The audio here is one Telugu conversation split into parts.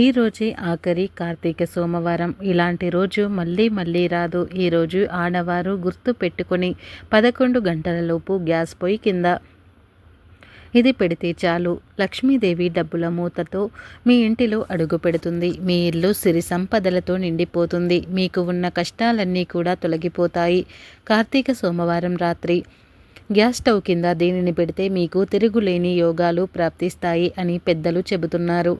ఈరోజే ఆఖరి కార్తీక సోమవారం. ఇలాంటి రోజు మళ్ళీ మళ్ళీ రాదు. ఈరోజు ఆడవారు గుర్తు పెట్టుకొని పదకొండు గంటలలోపు గ్యాస్ పొయ్యి కింద ఇది పెడితే చాలు. లక్ష్మీదేవి డబ్బుల మూతతో మీ ఇంటిలో అడుగు పెడుతుంది. మీ ఇల్లు సిరి సంపదలతో నిండిపోతుంది. మీకు ఉన్న కష్టాలన్నీ కూడా తొలగిపోతాయి. కార్తీక సోమవారం రాత్రి గ్యాస్ స్టవ్ కింద దీనిని పెడితే మీకు తిరుగులేని యోగాలు ప్రాప్తిస్తాయి అని పెద్దలు చెబుతున్నారు.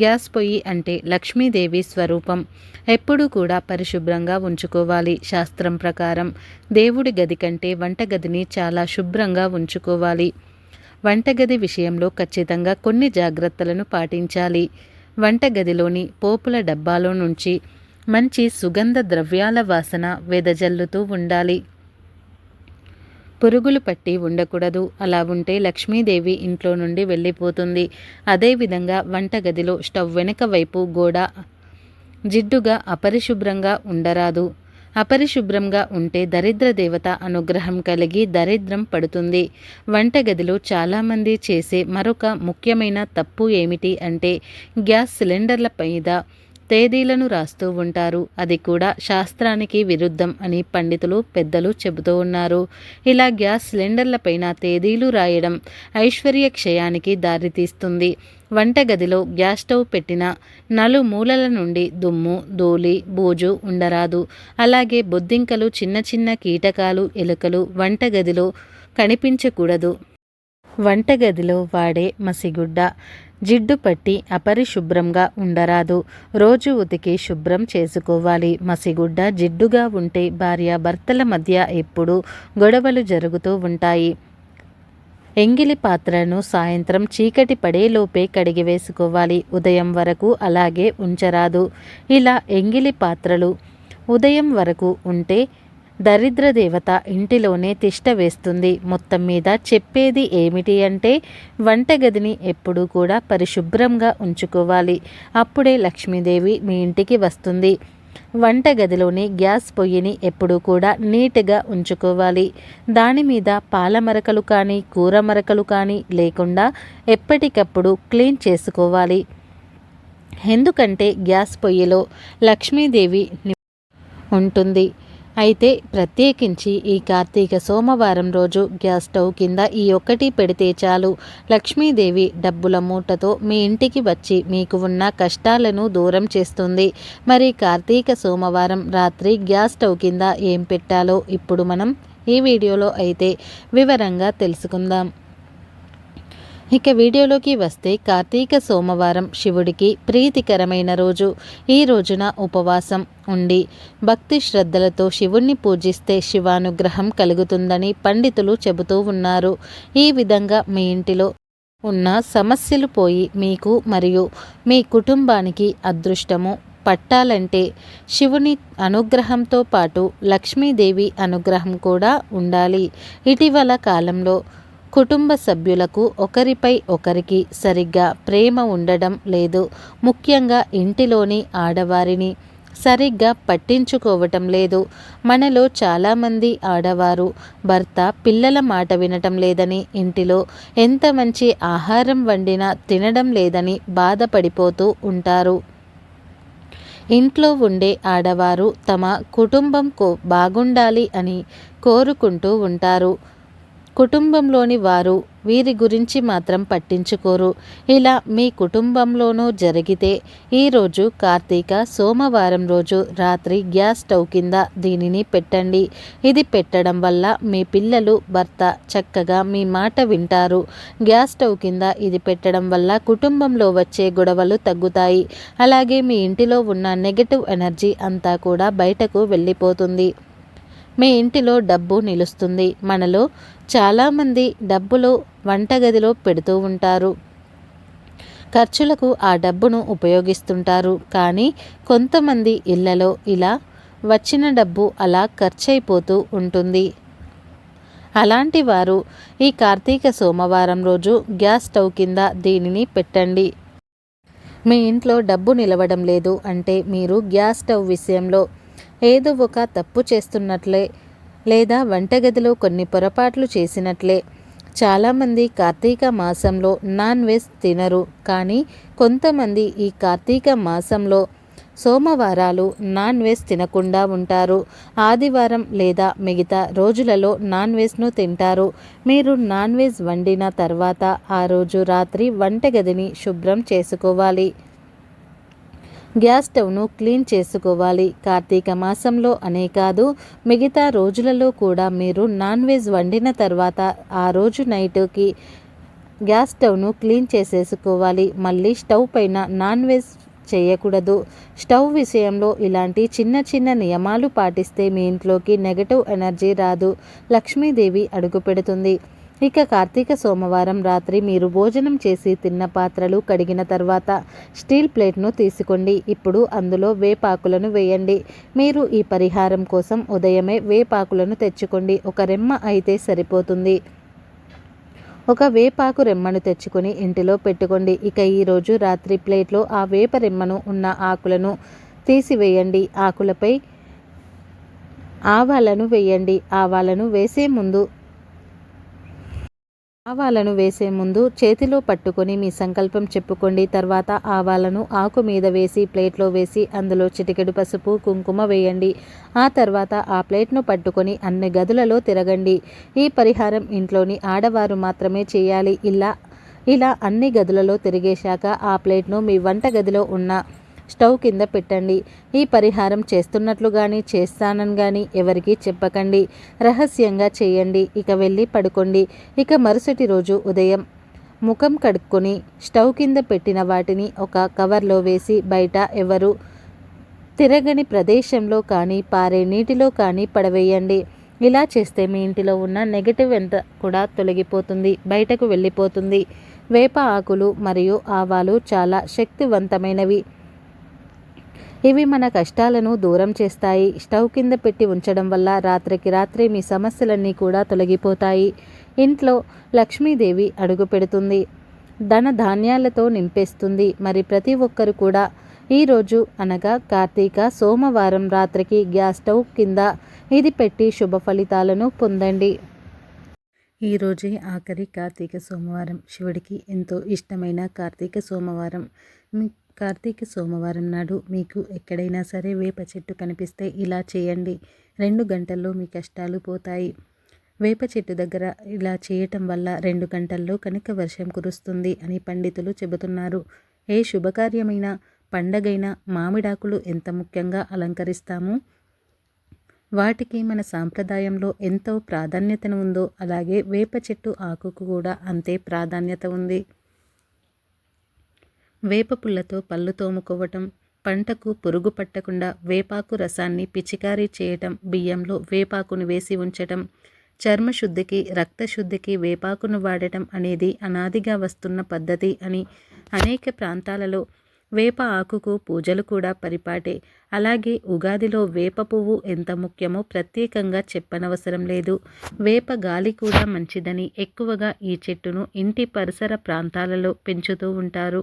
గ్యాస్ పొయ్యి అంటే లక్ష్మీదేవి స్వరూపం. ఎప్పుడూ కూడా పరిశుభ్రంగా ఉంచుకోవాలి. శాస్త్రం ప్రకారం దేవుడి గది కంటే వంటగదిని చాలా శుభ్రంగా ఉంచుకోవాలి. వంటగది విషయంలో ఖచ్చితంగా కొన్ని జాగ్రత్తలను పాటించాలి. వంటగదిలోని పోపుల డబ్బాలో నుంచి మంచి సుగంధ ద్రవ్యాల వాసన వెదజల్లుతూ ఉండాలి. పురుగులు పట్టి ఉండకూడదు. అలా ఉంటే లక్ష్మీదేవి ఇంట్లో నుండి వెళ్ళిపోతుంది. అదేవిధంగా వంటగదిలో స్టవ్ వెనుక వైపు గోడ జిడ్డుగా అపరిశుభ్రంగా ఉండరాదు. అపరిశుభ్రంగా ఉంటే దరిద్ర దేవత అనుగ్రహం కలిగి దరిద్రం పడుతుంది. వంటగదిలో చాలామంది చేసే మరొక ముఖ్యమైన తప్పు ఏమిటి అంటే గ్యాస్ సిలిండర్ల మీద తేదీలను రాస్తూ ఉంటారు. అది కూడా శాస్త్రానికి విరుద్ధం అని పండితులు పెద్దలు చెబుతూ ఉన్నారు. ఇలా గ్యాస్ సిలిండర్లపైన తేదీలు రాయడం ఐశ్వర్య క్షయానికి దారితీస్తుంది. వంటగదిలో గ్యాస్ స్టవ్ పెట్టిన నలుమూలల నుండి దుమ్ము ధూళి బూజు ఉండరాదు. అలాగే బొద్దింకలు చిన్న చిన్న కీటకాలు ఎలుకలు వంటగదిలో కనిపించకూడదు. వంటగదిలో వాడే మసిగుడ్డ జిడ్డు పట్టి అపరిశుభ్రంగా ఉండరాదు. రోజు ఉతికి శుభ్రం చేసుకోవాలి. మసిగుడ్డ జిడ్డుగా ఉంటే భార్య భర్తల మధ్య ఎప్పుడూ గొడవలు జరుగుతూ ఉంటాయి. ఎంగిలి పాత్రను సాయంత్రం చీకటి పడేలోపే కడిగి వేసుకోవాలి. ఉదయం వరకు అలాగే ఉంచరాదు. ఇలా ఎంగిలి పాత్రలు ఉదయం వరకు ఉంటే దరిద్ర దేవత ఇంటిలోనే తిష్ట వేస్తుంది. మొత్తం మీద చెప్పేది ఏమిటి అంటే వంటగదిని ఎప్పుడూ కూడా పరిశుభ్రంగా ఉంచుకోవాలి. అప్పుడే లక్ష్మీదేవి మీ ఇంటికి వస్తుంది. వంటగదిలోని గ్యాస్ పొయ్యిని ఎప్పుడూ కూడా నీట్గా ఉంచుకోవాలి. దాని మీద పాల మరకలు కానీ కూర మరకలు కానీ లేకుండా ఎప్పటికప్పుడు క్లీన్ చేసుకోవాలి. ఎందుకంటే గ్యాస్ పొయ్యిలో లక్ష్మీదేవి ఉంటుంది. అయితే ప్రత్యేకించి ఈ కార్తీక సోమవారం రోజు గ్యాస్ స్టవ్ కింద ఈ ఒక్కటి పెడితే చాలు. లక్ష్మీదేవి డబ్బుల మూటతో మీ ఇంటికి వచ్చి మీకు ఉన్న కష్టాలను దూరం చేస్తుంది. మరి కార్తీక సోమవారం రాత్రి గ్యాస్ స్టవ్ కింద ఏం పెట్టాలో ఇప్పుడు మనం ఈ వీడియోలో అయితే వివరంగా తెలుసుకుందాం. ఇక వీడియోలోకి వస్తే కార్తీక సోమవారం శివుడికి ప్రీతికరమైన రోజు. ఈ రోజున ఉపవాసం ఉండి భక్తి శ్రద్ధలతో శివుణ్ణి పూజిస్తే శివానుగ్రహం కలుగుతుందని పండితులు చెబుతూ ఉన్నారు. ఈ విధంగా మీ ఇంటిలో ఉన్న సమస్యలు పోయి మీకు మరియు మీ కుటుంబానికి అదృష్టము పట్టాలంటే శివుని అనుగ్రహంతో పాటు లక్ష్మీదేవి అనుగ్రహం కూడా ఉండాలి. ఇటీవల కాలంలో కుటుంబ సభ్యులకు ఒకరిపై ఒకరికి సరిగ్గా ప్రేమ ఉండడం లేదు. ముఖ్యంగా ఇంటిలోని ఆడవారిని సరిగ్గా పట్టించుకోవటం లేదు. మనలో చాలామంది ఆడవారు భర్త పిల్లల మాట వినటం లేదని ఇంటిలో ఎంత మంచి ఆహారం వండినా తినడం లేదని బాధపడిపోతూ ఉంటారు. ఇంట్లో ఉండే ఆడవారు తమ కుటుంబం బాగుండాలి అని కోరుకుంటూ ఉంటారు. కుటుంబంలోని వారు వీరి గురించి మాత్రం పట్టించుకోరు. ఇలా మీ కుటుంబంలోనూ జరిగితే ఈరోజు కార్తీక సోమవారం రోజు రాత్రి గ్యాస్ స్టవ్ కింద దీనిని పెట్టండి. ఇది పెట్టడం వల్ల మీ పిల్లలు భర్త చక్కగా మీ మాట వింటారు. గ్యాస్ స్టవ్ కింద ఇది పెట్టడం వల్ల కుటుంబంలో వచ్చే గొడవలు తగ్గుతాయి. అలాగే మీ ఇంటిలో ఉన్న నెగటివ్ ఎనర్జీ అంతా కూడా బయటకు వెళ్ళిపోతుంది. మీ ఇంటిలో డబ్బు నిలుస్తుంది. మనలో చాలామంది డబ్బులు వంటగదిలో పెడుతూ ఉంటారు. ఖర్చులకు ఆ డబ్బును ఉపయోగిస్తుంటారు. కానీ కొంతమంది ఇళ్ళలో ఇలా వచ్చిన డబ్బు అలా ఖర్చయిపోతూ ఉంటుంది. అలాంటి వారు ఈ కార్తీక సోమవారం రోజు గ్యాస్ స్టవ్ కింద దీనిని పెట్టండి. మీ ఇంట్లో డబ్బు నిలవడం లేదు అంటే మీరు గ్యాస్ స్టవ్ విషయంలో ఏదో ఒక తప్పు చేస్తున్నట్లే లేదా వంటగదిలో కొన్ని పొరపాట్లు చేసినట్లే. చాలామంది కార్తీక మాసంలో నాన్ వెజ్ తినరు కానీ కొంతమంది ఈ కార్తీక మాసంలో సోమవారాలు నాన్ వెజ్ తినకుండా ఉంటారు. ఆదివారం లేదా మిగతా రోజులలో నాన్ వెజ్ను తింటారు. మీరు నాన్ వెజ్ వండిన తర్వాత ఆ రోజు రాత్రి వంటగదిని శుభ్రం చేసుకోవాలి. గ్యాస్ స్టవ్ను క్లీన్ చేసుకోవాలి. కార్తీక మాసంలో అనే కాదు మిగతా రోజులలో కూడా మీరు నాన్ వెజ్ వండిన తర్వాత ఆ రోజు నైట్కి గ్యాస్ స్టవ్ను క్లీన్ చేసేసుకోవాలి. మళ్ళీ స్టవ్ పైన నాన్ వెజ్ చేయకూడదు. స్టవ్ విషయంలో ఇలాంటి చిన్న చిన్న నియమాలు పాటిస్తే మీ ఇంట్లోకి నెగటివ్ ఎనర్జీ రాదు. లక్ష్మీదేవి అడుగు పెడుతుంది ఇక కార్తీక సోమవారం రాత్రి మీరు భోజనం చేసి తిన్న పాత్రలు కడిగిన తర్వాత స్టీల్ ప్లేట్ను తీసుకోండి. ఇప్పుడు అందులో వేపాకులను వేయండి. మీరు ఈ పరిహారం కోసం ఉదయమే వేపాకులను తెచ్చుకోండి. ఒక రెమ్మ అయితే సరిపోతుంది. ఒక వేపాకు రెమ్మను తెచ్చుకొని ఇంటిలో పెట్టుకోండి. ఇక ఈరోజు రాత్రి ప్లేట్లో ఆ వేప రెమ్మను ఉన్న ఆకులను తీసివేయండి. ఆకులపై ఆవాలను వేయండి. ఆవాలను వేసే ముందు ఆవాలను వేసే ముందు చేతిలో పట్టుకొని మీ సంకల్పం చెప్పుకోండి. తర్వాత ఆవాలను ఆకు మీద వేసి ప్లేట్లో వేసి అందులో చిటికెడు పసుపు కుంకుమ వేయండి. ఆ తర్వాత ఆ ప్లేట్ను పట్టుకొని అన్ని గదులలో తిరగండి. ఈ పరిహారం ఇంట్లోని ఆడవారు మాత్రమే చేయాలి. ఇలా ఇలా అన్ని గదులలో తిరిగేశాక ఆ ప్లేట్ను మీ వంట గదిలో ఉన్న స్టవ్ కింద పెట్టండి. ఈ పరిహారం చేస్తున్నట్లు కానీ చేస్తానని కానీ ఎవరికీ చెప్పకండి. రహస్యంగా చేయండి. ఇక వెళ్ళి పడుకోండి. ఇక మరుసటి రోజు ఉదయం ముఖం కడుక్కొని స్టవ్ కింద పెట్టిన వాటిని ఒక కవర్లో వేసి బయట ఎవరు తిరగని ప్రదేశంలో కానీ పారే నీటిలో కానీ పడవేయండి. ఇలా చేస్తే మీ ఇంటిలో ఉన్న నెగటివ్ ఎంత కూడా తొలగిపోతుంది. బయటకు వెళ్ళిపోతుంది. వేప ఆకులు మరియు ఆవాలు చాలా శక్తివంతమైనవి. ఇవి మన కష్టాలను దూరం చేస్తాయి. స్టవ్ కింద పెట్టి ఉంచడం వల్ల రాత్రికి రాత్రి మీ సమస్యలన్నీ కూడా తొలగిపోతాయి. ఇంట్లో లక్ష్మీదేవి అడుగు పెడుతుంది. ధన ధాన్యాలతో నింపేస్తుంది. మరి ప్రతి ఒక్కరు కూడా ఈరోజు అనగా కార్తీక సోమవారం రాత్రికి గ్యాస్ స్టవ్ కింద ఇది పెట్టి శుభ ఫలితాలను పొందండి. ఈరోజే ఆఖరి కార్తీక సోమవారం. శివుడికి ఎంతో ఇష్టమైన కార్తీక సోమవారం. కార్తీక సోమవారం నాడు మీకు ఎక్కడైనా సరే వేప చెట్టు కనిపిస్తే ఇలా చేయండి. రెండు గంటల్లో మీ కష్టాలు పోతాయి. వేప చెట్టు దగ్గర ఇలా చేయటం వల్ల రెండు గంటల్లో కనుక వర్షం కురుస్తుంది అని పండితులు చెబుతున్నారు. ఏ శుభకార్యమైన పండగైన మామిడాకులు ఎంత ముఖ్యంగా అలంకరిస్తాము? వాటికి మన సాంప్రదాయంలో ఎంతో ప్రాధాన్యతను ఉందో అలాగే వేప చెట్టు ఆకుకు కూడా అంతే ప్రాధాన్యత ఉంది. వేప పుల్లతో పళ్ళు తోముకోవటం పంటకు పురుగు పట్టకుండా వేపాకు రసాన్ని పిచికారీ చేయటం బియ్యంలో వేపాకును వేసి ఉంచటం చర్మశుద్ధికి రక్తశుద్ధికి వేపాకును వాడటం అనేది అనాదిగా వస్తున్న పద్ధతి అని అనేక ప్రాంతాలలో వేప ఆకుకు పూజలు కూడా పరిపాటే. అలాగే ఉగాదిలో వేప పువ్వు ఎంత ముఖ్యమో ప్రత్యేకంగా చెప్పనవసరం లేదు. వేప గాలి కూడా మంచిదని ఎక్కువగా ఈ చెట్టును ఇంటి పరిసర ప్రాంతాలలో పెంచుతూ ఉంటారు.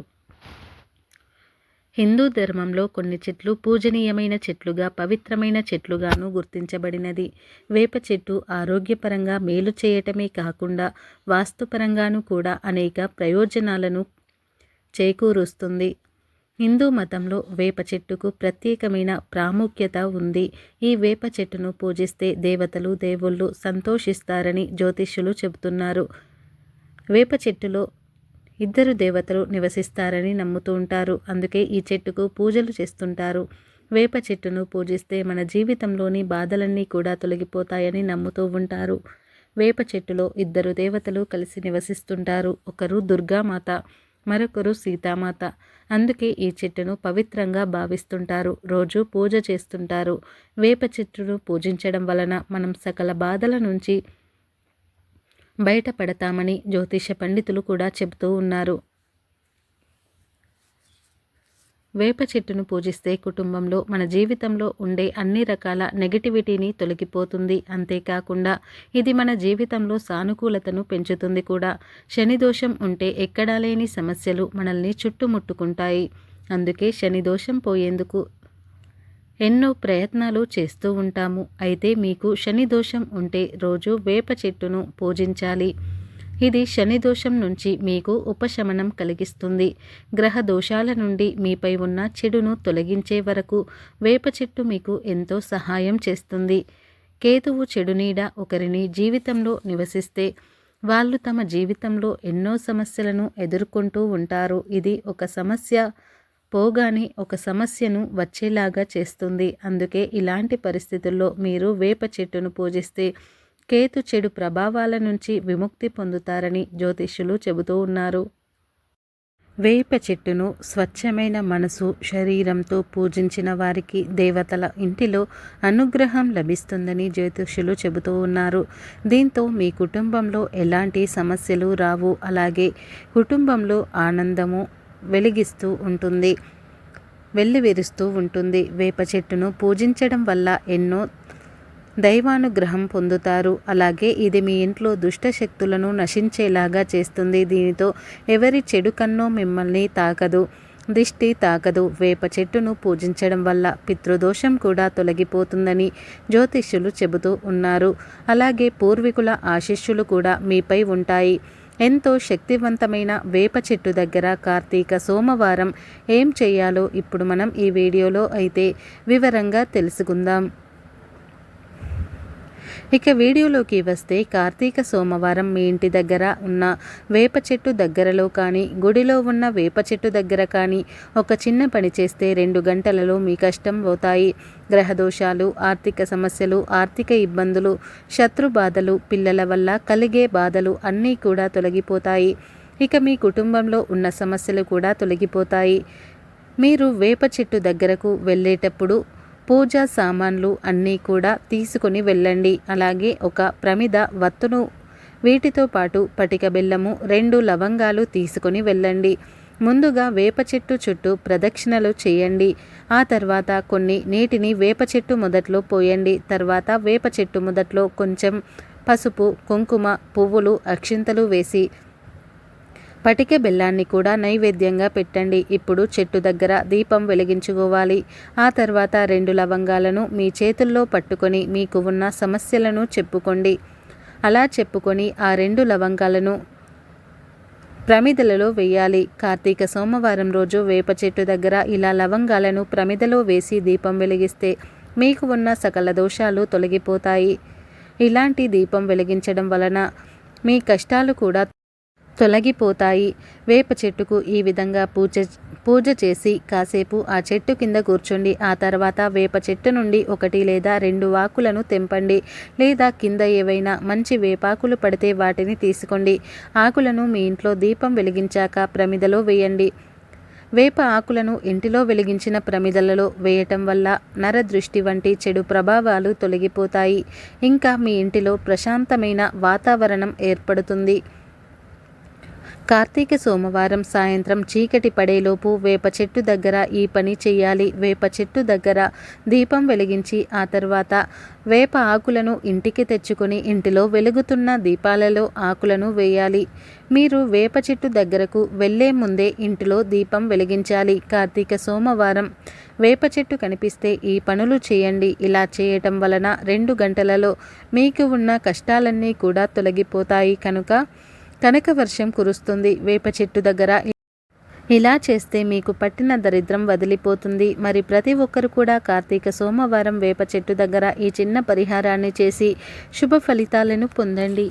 హిందూ ధర్మంలో కొన్ని చెట్లు పూజనీయమైన చెట్లుగా పవిత్రమైన చెట్లుగాను గుర్తించబడినది. వేప చెట్టు ఆరోగ్యపరంగా మేలు చేయటమే కాకుండా వాస్తుపరంగాను కూడా అనేక ప్రయోజనాలను చేకూరుస్తుంది. హిందూ మతంలో వేప చెట్టుకు ప్రత్యేకమైన ప్రాముఖ్యత ఉంది. ఈ వేప చెట్టును పూజిస్తే దేవతలు దేవుళ్ళు సంతోషిస్తారని జ్యోతిష్యులు చెబుతున్నారు. వేప చెట్టులో ఇద్దరు దేవతలు నివసిస్తారని నమ్ముతూ ఉంటారు. అందుకే ఈ చెట్టుకు పూజలు చేస్తుంటారు. వేప చెట్టును పూజిస్తే మన జీవితంలోని బాధలన్నీ కూడా తొలగిపోతాయని నమ్ముతూ ఉంటారు. వేప చెట్టులో ఇద్దరు దేవతలు కలిసి నివసిస్తుంటారు. ఒకరు దుర్గామాత మరొకరు సీతామాత. అందుకే ఈ చెట్టును పవిత్రంగా భావిస్తుంటారు. రోజు పూజ చేస్తుంటారు. వేప చెట్టును పూజించడం వలన మనం సకల బాధల నుంచి బయటపడతామని జ్యోతిష పండితులు కూడా చెబుతూ ఉన్నారు. వేప చెట్టును పూజిస్తే కుటుంబంలో మన జీవితంలో ఉండే అన్ని రకాల నెగటివిటీని తొలగిపోతుంది. అంతేకాకుండా ఇది మన జీవితంలో సానుకూలతను పెంచుతుంది కూడా. శని దోషం ఉంటే ఎక్కడా లేని సమస్యలు మనల్ని చుట్టుముట్టుకుంటాయి. అందుకే శని దోషం పోయేందుకు ఎన్నో ప్రయత్నాలు చేస్తూ ఉంటాము. అయితే మీకు శని దోషం ఉంటే రోజు వేప చెట్టును పూజించాలి. ఇది శని దోషం నుంచి మీకు ఉపశమనం కలిగిస్తుంది. గ్రహ దోషాల నుండి మీపై ఉన్న చెడును తొలగించే వరకు వేప చెట్టు మీకు ఎంతో సహాయం చేస్తుంది. కేతువు చెడు నీడ ఒకరిని జీవితంలో నివసిస్తే వాళ్ళు తమ జీవితంలో ఎన్నో సమస్యలను ఎదుర్కొంటూ ఉంటారు. ఇది ఒక సమస్య. పోగానే ఒక సమస్యను వచ్చేలాగా చేస్తుంది. అందుకే ఇలాంటి పరిస్థితుల్లో మీరు వేప చెట్టును పూజిస్తే కేతు చెడు ప్రభావాల నుంచి విముక్తి పొందుతారని జ్యోతిష్యులు చెబుతూ ఉన్నారు. వేప చెట్టును స్వచ్ఛమైన మనసు శరీరంతో పూజించిన వారికి దేవతల ఇంటిలో అనుగ్రహం లభిస్తుందని జ్యోతిష్యులు చెబుతూ ఉన్నారు. దీంతో మీ కుటుంబంలో ఎలాంటి సమస్యలు రావు అలాగే కుటుంబంలో ఆనందము వెలిగిస్తూ ఉంటుంది. వెల్లివిరుస్తూ ఉంటుంది. వేప చెట్టును పూజించడం వల్ల ఎన్నో దైవానుగ్రహం పొందుతారు. అలాగే ఇది మీ ఇంట్లో దుష్ట శక్తులను నశించేలాగా చేస్తుంది. దీనితో ఎవరి చెడు కన్నో మిమ్మల్ని తాకదు. దిష్టి తాకదు. వేప చెట్టును పూజించడం వల్ల పితృదోషం కూడా తొలగిపోతుందని జ్యోతిష్యులు చెబుతూ ఉన్నారు. అలాగే పూర్వీకుల ఆశిష్యులు కూడా మీపై ఉంటాయి. ఎంతో శక్తివంతమైన వేప చెట్టు దగ్గర కార్తీక సోమవారం ఏం చేయాలో ఇప్పుడు మనం ఈ వీడియోలో అయితే వివరంగా తెలుసుకుందాం. ఇక వీడియోలోకి వస్తే కార్తీక సోమవారం మీ ఇంటి దగ్గర ఉన్న వేప చెట్టు దగ్గరలో కానీ గుడిలో ఉన్న వేప చెట్టు దగ్గర కానీ ఒక చిన్న పని చేస్తే రెండు గంటలలో మీ కష్టం పోతాయి. గ్రహదోషాలు ఆర్థిక సమస్యలు ఆర్థిక ఇబ్బందులు శత్రు బాధలు పిల్లల వల్ల కలిగే బాధలు అన్నీ కూడా తొలగిపోతాయి. ఇక మీ కుటుంబంలో ఉన్న సమస్యలు కూడా తొలగిపోతాయి. మీరు వేప చెట్టు దగ్గరకు వెళ్ళేటప్పుడు పూజా సామాన్లు అన్నీ కూడా తీసుకొని వెళ్ళండి. అలాగే ఒక ప్రమిద వత్తును వీటితో పాటు పటిక బెల్లము రెండు లవంగాలు తీసుకొని వెళ్ళండి. ముందుగా వేప చెట్టు చుట్టూ ప్రదక్షిణలు చేయండి. ఆ తర్వాత కొన్ని నీటిని వేప చెట్టు మొదట్లో పోయండి. తర్వాత వేప చెట్టు మొదట్లో కొంచెం పసుపు కుంకుమ పువ్వులు అక్షింతలు వేసి పటిక బెల్లాన్ని కూడా నైవేద్యంగా పెట్టండి. ఇప్పుడు చెట్టు దగ్గర దీపం వెలిగించుకోవాలి. ఆ తర్వాత రెండు లవంగాలను మీ చేతుల్లో పట్టుకొని మీకు ఉన్న సమస్యలను చెప్పుకోండి. అలా చెప్పుకొని ఆ రెండు లవంగాలను ప్రమిదలలో వేయాలి. కార్తీక సోమవారం రోజు వేప చెట్టు దగ్గర ఇలా లవంగాలను ప్రమిదలో వేసి దీపం వెలిగిస్తే మీకు ఉన్న సకల దోషాలు తొలగిపోతాయి. ఇలాంటి దీపం వెలిగించడం వలన మీ కష్టాలు కూడా తొలగిపోతాయి. వేప చెట్టుకు ఈ విధంగా పూజ పూజ చేసి కాసేపు ఆ చెట్టు కింద కూర్చోండి. ఆ తర్వాత వేప చెట్టు నుండి ఒకటి లేదా రెండు ఆకులను తెంపండి. లేదా కింద ఏవైనా మంచి వేపాకులు పడితే వాటిని తీసుకోండి. ఆకులను మీ ఇంట్లో దీపం వెలిగించాక ప్రమిదలో వేయండి. వేప ఆకులను ఇంటిలో వెలిగించిన ప్రమిదలలో వేయటం వల్ల నరదృష్టి వంటి చెడు ప్రభావాలు తొలగిపోతాయి. ఇంకా మీ ఇంటిలో ప్రశాంతమైన వాతావరణం ఏర్పడుతుంది. కార్తీక సోమవారం సాయంత్రం చీకటి పడేలోపు వేప చెట్టు దగ్గర ఈ పని చేయాలి వేప చెట్టు దగ్గర దీపం వెలిగించి ఆ తర్వాత వేప ఆకులను ఇంటికి తెచ్చుకొని ఇంటిలో వెలుగుతున్న దీపాలలో ఆకులను వేయాలి. మీరు వేప చెట్టు దగ్గరకు వెళ్ళే ముందే ఇంటిలో దీపం వెలిగించాలి. కార్తీక సోమవారం వేప చెట్టు కనిపిస్తే ఈ పనులు చేయండి. ఇలా చేయటం వలన రెండు గంటలలో మీకు ఉన్న కష్టాలన్నీ కూడా తొలగిపోతాయి. కనుక కనక వర్షం కురుస్తుంది. వేప చెట్టు దగ్గర ఇలా చేస్తే మీకు పట్టిన దరిద్రం వదిలిపోతుంది. మరి ప్రతి ఒక్కరు కూడా కార్తీక సోమవారం వేప చెట్టు దగ్గర ఈ చిన్న పరిహారాన్ని చేసి శుభ ఫలితాలను పొందండి.